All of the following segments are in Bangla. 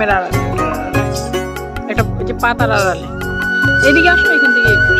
গ্রামের আড়ালে। একটা যে পাতার আড়ালে। এদিকে আসো এখান থেকে। একটু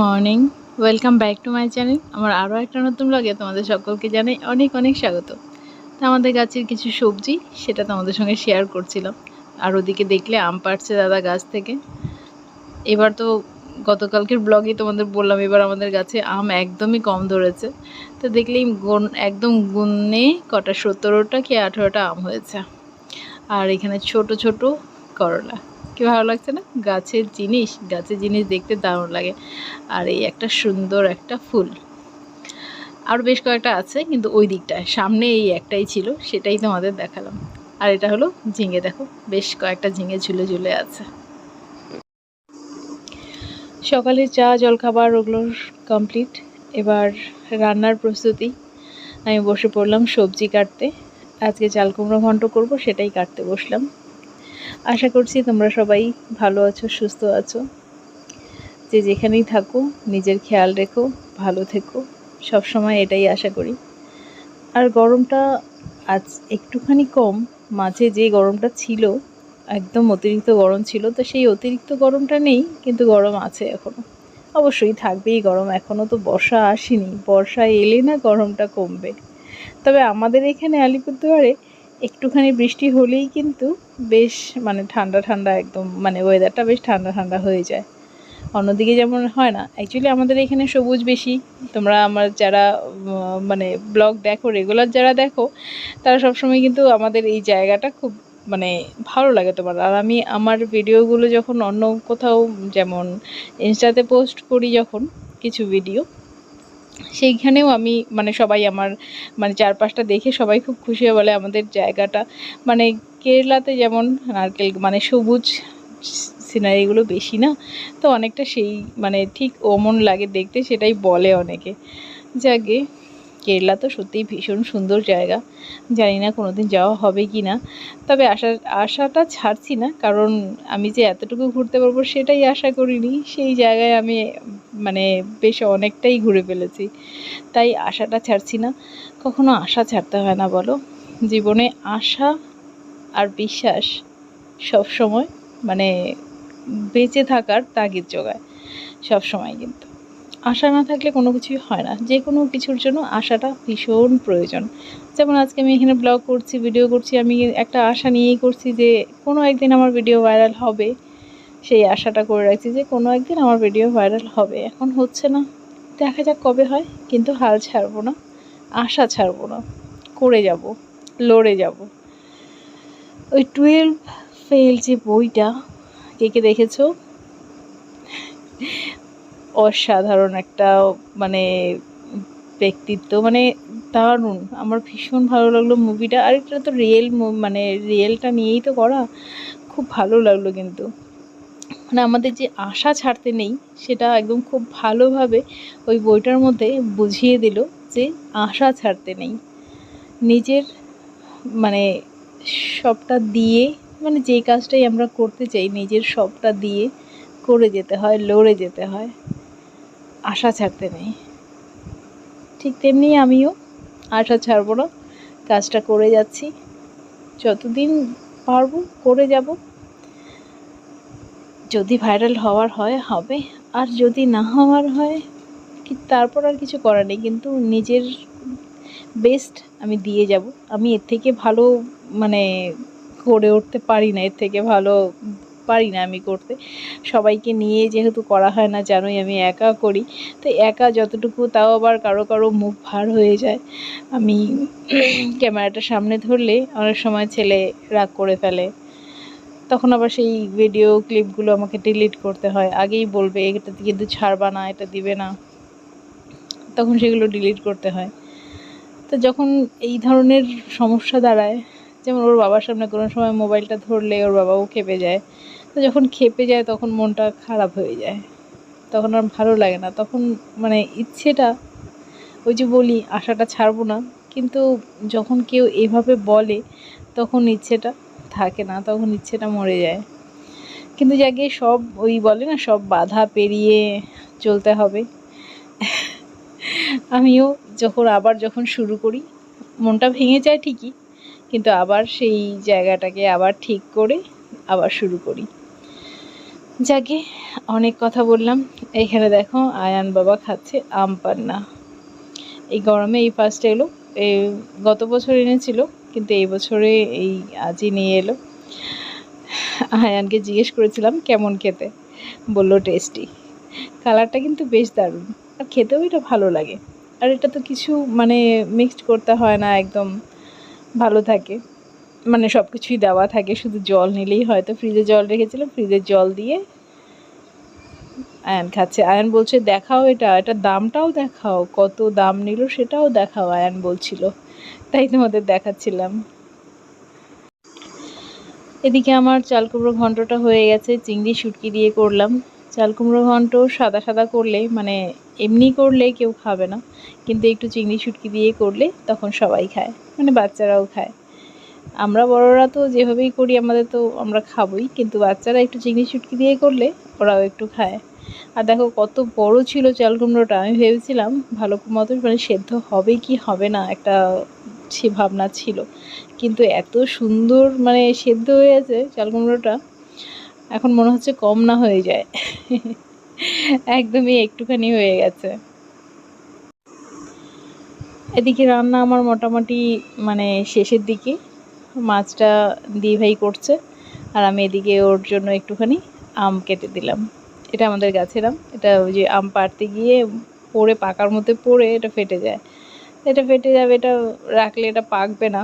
morning, welcome back to my channel. আমার আরও একটা নতুন ব্লগে তোমাদের সকলকে জানাই অনেক অনেক স্বাগত। তো আমাদের গাছের কিছু সবজি, সেটা তোমাদের সঙ্গে শেয়ার করছিলাম। আর ওদিকে দেখলে আম পাড়ছে দাদা গাছ থেকে। এবার তো গতকালকের ব্লগে তোমাদের বললাম, এবার আমাদের গাছে আম একদমই কম ধরেছে। তো দেখলেই গুন একদম গুনে কটা সতেরোটা কি আঠেরোটা আম হয়েছে। আর এখানে ছোট ছোট করলা। কি ভালো লাগছে না? গাছের জিনিস গাছের জিনিস দেখতে দারুণ লাগে। আর এই একটা সুন্দর একটা ফুল। আর বেশ কয়েকটা আছে, কিন্তু ওই দিকটায়, সামনে এই একটাই ছিল, সেটাই তোমাদের দেখালাম। আর এটা হলো ঝিঙে, দেখো, বেশ কয়েকটা ঝিঙে ঝুলে ঝুলে আছে। সকালে চা, জলখাবার, ওগুলো কমপ্লিট এবার রান্নার প্রস্তুতি। আমি বসে পড়লাম সবজি কাটতে। আজকে চাল কুমড়ো ঘন্ট করব, সেটাই কাটতে বসলাম। আশা করছি তোমরা সবাই ভালো আছো, সুস্থ আছো। যে যেখানেই থাকো, নিজের খেয়াল রেখো, ভালো থেকো। সব সময় এটাই আশা করি। আর গরমটা আজ একটুখানি কম, মাঝে যে গরমটা ছিল, একদম অতিরিক্ত গরম ছিল, তো সেই অতিরিক্ত গরমটা নেই, কিন্তু গরম আছে এখনও অবশ্যই থাকবেই গরম এখনও তো বর্ষা আসেনি। বর্ষা এলে না গরমটা কমবে। তবে আমাদের এখানে আলিপুরদুয়ারে একটুখানি বৃষ্টি হলেই কিন্তু বেশ মানে ঠান্ডা ঠান্ডা একদম মানে ওয়েদারটা বেশ ঠান্ডা ঠান্ডা হয়ে যায়। অন্যদিকে যেমন হয় না অ্যাকচুয়ালি আমাদের এখানে সবুজ বেশি। তোমরা আমার যারা মানে ব্লগ দেখো রেগুলার যারা দেখো, তারা সবসময় কিন্তু আমাদের এই জায়গাটা খুব মানে ভালো লাগে তোমার। আর আমি আমার ভিডিওগুলো যখন অন্য কোথাও, যেমন ইনস্টাতে পোস্ট করি যখন কিছু ভিডিও সেইখানেও আমি মানে সবাই আমার মানে চারপাশটা দেখে সবাই খুব খুশি হয়ে বলে আমাদের জায়গাটা। মানে কেরলাতে যেমন নারকেল মানে সবুজ সিনারিগুলো বেশি না, তো অনেকটা সেই মানে ঠিক ওমন লাগে দেখতে সেটাই বলে অনেকে। যাকে কেরলা তো সত্যিই ভীষণ সুন্দর জায়গা। জানি না কোনো দিন যাওয়া হবে কি না। তবে আশা, আশাটা ছাড়ছি না, কারণ আমি যে এতটুকু ঘুরতে পারব সেটাই আশা করিনি। সেই জায়গায় আমি মানে বেশ অনেকটাই ঘুরে ফেলেছি। তাই আশাটা ছাড়ছি না। কখনো আশা ছাড়তে হয় না, বলো? জীবনে আশা আর বিশ্বাস সব সময় মানে বেঁচে থাকার তাগিদ যোগায়। সব সময় কিন্তু। আশা না থাকলে কোনো কিছুই হয় না। যে কোনো কিছুর জন্য আশাটা ভীষণ প্রয়োজন। যেমন আজকে আমি এখানে ব্লগ করছি ভিডিও করছি, আমি একটা আশা নিয়েই করছি যে কোনো একদিন আমার ভিডিও ভাইরাল হবে। সেই আশাটা করে রাখছি যে কোনো একদিন আমার ভিডিও ভাইরাল হবে। এখন হচ্ছে না, দেখা যাক কবে হয়, কিন্তু হাল ছাড়বো না, আশা ছাড়বো না। করে যাব, লড়ে যাব। ওই টুয়েলভ ফেল যে বইটা, কে কে দেখেছ? অসাধারণ একটা মানে ব্যক্তিত্ব। মানে দারুণ। আমার ভীষণ ভালো লাগল মুভিটা আর এটা তো রিয়েল মানে রিয়েলটা নিয়েই তো করা। খুব ভালো লাগল কিন্তু। মানে আমাদের যে আশা ছাড়তে নেই, সেটা একদম খুব ভালোভাবে ওই বইটার মধ্যে বুঝিয়ে দিল যে আশা ছাড়তে নেই। নিজের মানে সবটা দিয়ে মানে যে কাজটাই আমরা করতে চাই, নিজের সবটা দিয়ে করে যেতে হয়, লড়ে যেতে হয়। আশা ছাড়তে নেই। ঠিক তেমনি আমিও আশা ছাড়বো না। কাজটা করে যাচ্ছি। যতদিন পারব করে যাব। যদি ভাইরাল হওয়ার হয়, হবে। আর যদি না হওয়ার হয়, কি তারপর আর কিছু করার নেই। কিন্তু নিজের বেস্ট আমি দিয়ে যাব। আমি এর থেকে ভালো মানে করে উঠতে পারি না। এর থেকে ভালো পারি না আমি করতে। সবাইকে নিয়ে যেহেতু করা হয় না, জানোই আমি একা করি। তো একা যতটুকু তাও আবার কারও কারও মুখ ভার হয়ে যায়। আমি ক্যামেরাটা সামনে ধরলে অনেক সময় ছেলে রাগ করে ফেলে। তখন আবার সেই ভিডিও ক্লিপগুলো আমাকে ডিলিট করতে হয়। আগেই বলবে, এটা কিন্তু ছাড়বা না, এটা দিবে না। তখন সেগুলো ডিলিট করতে হয়। তো যখন এই ধরনের সমস্যা দাঁড়ায়, যেমন ওর বাবার সামনে কোনো সময় মোবাইলটা ধরলে ওর বাবাও খেপে যায়। তো যখন খেপে যায় তখন মনটা খারাপ হয়ে যায়। তখন আর ভালো লাগে না। তখন মানে ইচ্ছেটা, ওই যে বলি, আশাটা ছাড়বো না। কিন্তু যখন কেউ এভাবে বলে, তখন ইচ্ছেটা থাকে না, তখন ইচ্ছেটা মরে যায়। কিন্তু যাকে সব ওই বলে না, সব বাধা পেরিয়ে চলতে হবে। আমিও যখন আবার যখন শুরু করি, মনটা ভেঙে যায় ঠিকই, কিন্তু আবার সেই জায়গাটাকে আবার ঠিক করে আবার শুরু করি। যাকে অনেক কথা বললাম এখানে দেখো আয়ান বাবা খাচ্ছে আম পান্না। এই গরমে এই ফার্স্ট এলো এই গত বছর এনেছিল, কিন্তু এই বছরে এই আজই নিয়ে এলো। আয়ানকে জিজ্ঞেস করেছিলাম, কেমন খেতে? বলল, টেস্টি। কালারটা কিন্তু বেশ দারুণ। আর খেতেও এটা ভালো লাগে। আর এটা তো কিছু মানে মিক্সড করতে হয় না, একদম ভালো থাকে। মানে সব কিছুই দেওয়া থাকে, শুধু জল নিলেই হয়তো ফ্রিজে জল রেখেছিলাম ফ্রিজের জল দিয়ে আয়ান খাচ্ছে। আয়ান বলছে, দেখাও এটা এটা দামটাও দেখাও, কত দাম নিল সেটাও দেখাও, আয়ান বলছিল। তাই তোমাদের দেখাচ্ছিলাম। এদিকে আমার চাল কুমড়ো ঘন্টটা হয়ে গেছে, চিংড়ি শুটকি দিয়ে করলাম। চাল কুমড়ো ঘন্ট সাদা সাদা করলে মানে এমনি করলে কেউ খাবে না, কিন্তু একটু চিংড়ি শুটকি দিয়ে করলে তখন সবাই খায় মানে বাচ্চারাও খায়। আমরা বড়রা তো যেভাবেই করি, আমাদের তো আমরা খাবোই, কিন্তু বাচ্চারা একটু চিংড়ি শুটকি দিয়ে করলে ওরাও একটু খায়। আর দেখো, কত বড় ছিল চাল কুমড়োটা, আমি ভেবেছিলাম ভালো মতো মানে সেদ্ধ হবে কি হবে না একটা সে ভাবনা ছিল। কিন্তু এত সুন্দর মানে সেদ্ধ হয়ে আছে চাল কুমড়োটা, এখন মনে হচ্ছে কম না হয়ে যায়। একদমই একটুখানি হয়ে গেছে। এদিকে রান্না আমার মোটামুটি মানে শেষের দিকে। মাছটা দিয়ে ভাই করছে, আর আমি এদিকে ওর জন্য একটুখানি আম কেটে দিলাম। এটা আমাদের গাছের আম, এটা ওই যে আম পাড়তে গিয়ে পড়ে, পাকার মধ্যে পড়ে, এটা ফেটে যায়। এটা ফেটে যাবে, এটা রাখলে এটা পাকবে না,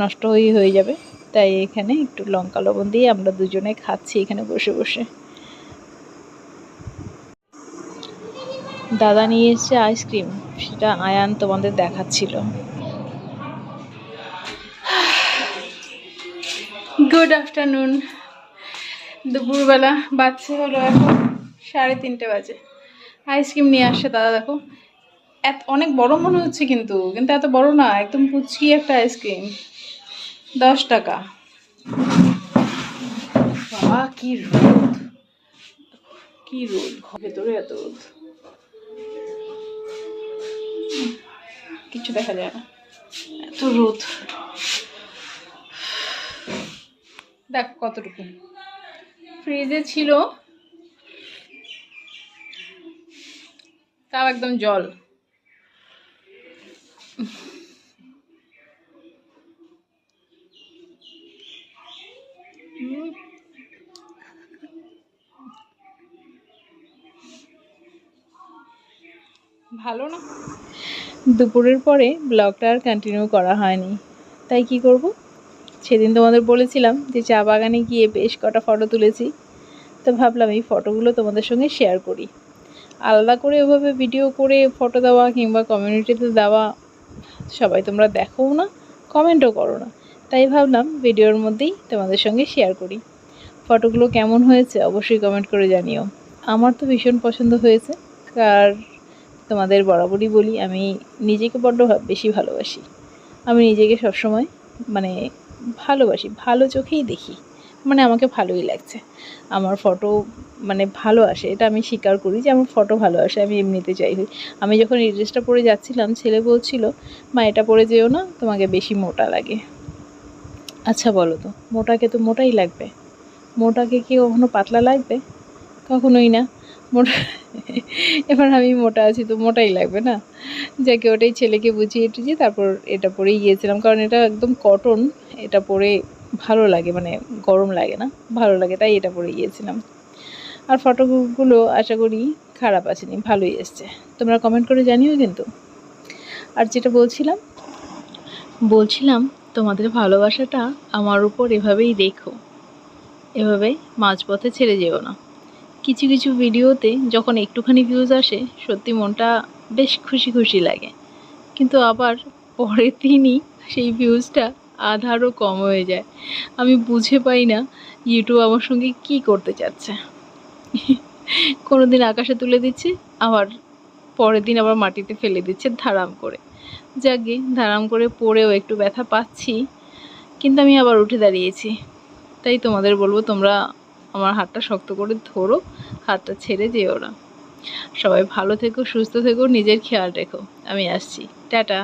নষ্ট হয়ে হয়ে যাবে। তাই এখানে একটু লঙ্কা লবণ দিয়ে আমরা দুজনে খাচ্ছি এখানে বসে বসে। দাদা নিয়ে এসছে আইসক্রিম, সেটা আয়ান তোমাদের দেখাচ্ছিল। গুড আফটারনুন দুপুরবেলা বাচ্চা হলো এখন সাড়ে তিনটে বাজে। আইসক্রিম নিয়ে আসছে দাদা, দেখো। এত, অনেক বড় মনে হচ্ছে কিন্তু কিন্তু এত বড় না, একদম পুচকি একটা আইসক্রিম দশ টাকা। বাবা, কি রোদ। কি রোদ ভেতরে এত রোদ। কিছু দেখা যায় না। এত রোদ। দেখ কতটুকু। ফ্রিজে ছিল তাও একদম জল। ভালো না? দুপুরের পরে ব্লগটা আর কন্টিনিউ করা হয়নি। তাই কি করব? সেদিন তোমাদের বলেছিলাম যে চা বাগানে গিয়ে বেশ কটা ফটো তুলেছি। তো ভাবলাম এই ফটোগুলো তোমাদের সঙ্গে শেয়ার করি। আলাদা করে ওভাবে ভিডিও করে ফটো দেওয়া কিংবা কমিউনিটিতে দেওয়া সবাই তোমরা দেখোও না কমেন্টও করো না। তাই ভাবলাম ভিডিওর মধ্যেই তোমাদের সঙ্গে শেয়ার করি। ফটোগুলো কেমন হয়েছে অবশ্যই কমেন্ট করে জানিও। আমার তো ভীষণ পছন্দ হয়েছে, আর তোমাদের বরাবরই বলি, আমি নিজেকে বড্ড বেশি ভালোবাসি। আমি নিজেকে সবসময় মানে ভালোবাসি, ভালো চোখেই দেখি। মানে আমাকে ভালোই লাগছে। আমার ফটো মানে ভালো আসে, এটা আমি স্বীকার করি যে আমার ফটো ভালো আসে, আমি এমনিতে চাই আমি যখন এই ড্রেসটা পরে যাচ্ছিলাম, ছেলে বলছিল, মা, এটা পরে যেও না, তোমাকে বেশি মোটা লাগে। আচ্ছা বলো তো, মোটাকে তো মোটাই লাগবে? মোটাকে কি কখনো পাতলা লাগবে? কখনোই না। মোটা এবার আমি মোটা আছি তো মোটাই লাগবে না? যাকে ওটাই ছেলেকে বুঝিয়ে টুঝিয়ে তারপর এটা পরেই গিয়েছিলাম। কারণ এটা একদম কটন এটা পরে ভালো লাগে মানে গরম লাগে না, ভালো লাগে, তাই এটা পরে গিয়েছিলাম। আর ফটোগুলো আশা করি খারাপ আসেনি, ভালোই এসছে। তোমরা কমেন্ট করে জানিও কিন্তু। আর যেটা বলছিলাম বলছিলাম, তোমাদের ভালোবাসাটা আমার উপর এভাবেই দেখো এভাবে মাঝপথে ছেড়ে যেও না। কিছু কিছু ভিডিওতে যখন একটুখানি ভিউজ আসে, সত্যি মনটা বেশ খুশি খুশি লাগে। কিন্তু আবার পরের দিনই সেই ভিউজটা আধারও কম হয়ে যায়। আমি বুঝে পাই না ইউটিউব আমার সঙ্গে কি করতে চাচ্ছে। কোনো দিন আকাশে তুলে দিচ্ছে, আবার পরের দিন আবার মাটিতে ফেলে দিচ্ছে ধারাম করে। যাকে ধারাম করে পড়েও একটু ব্যথা পাচ্ছি, কিন্তু আমি আবার উঠে দাঁড়িয়েছি। তাই তোমাদের বলব তোমরা আমার হাতটা শক্ত করে ধরো, হাতটা ছেড়ে যেও না। সবাই ভালো থেকো, সুস্থ থেকো, নিজের খেয়াল রেখো। আমি আসছি। টাটা।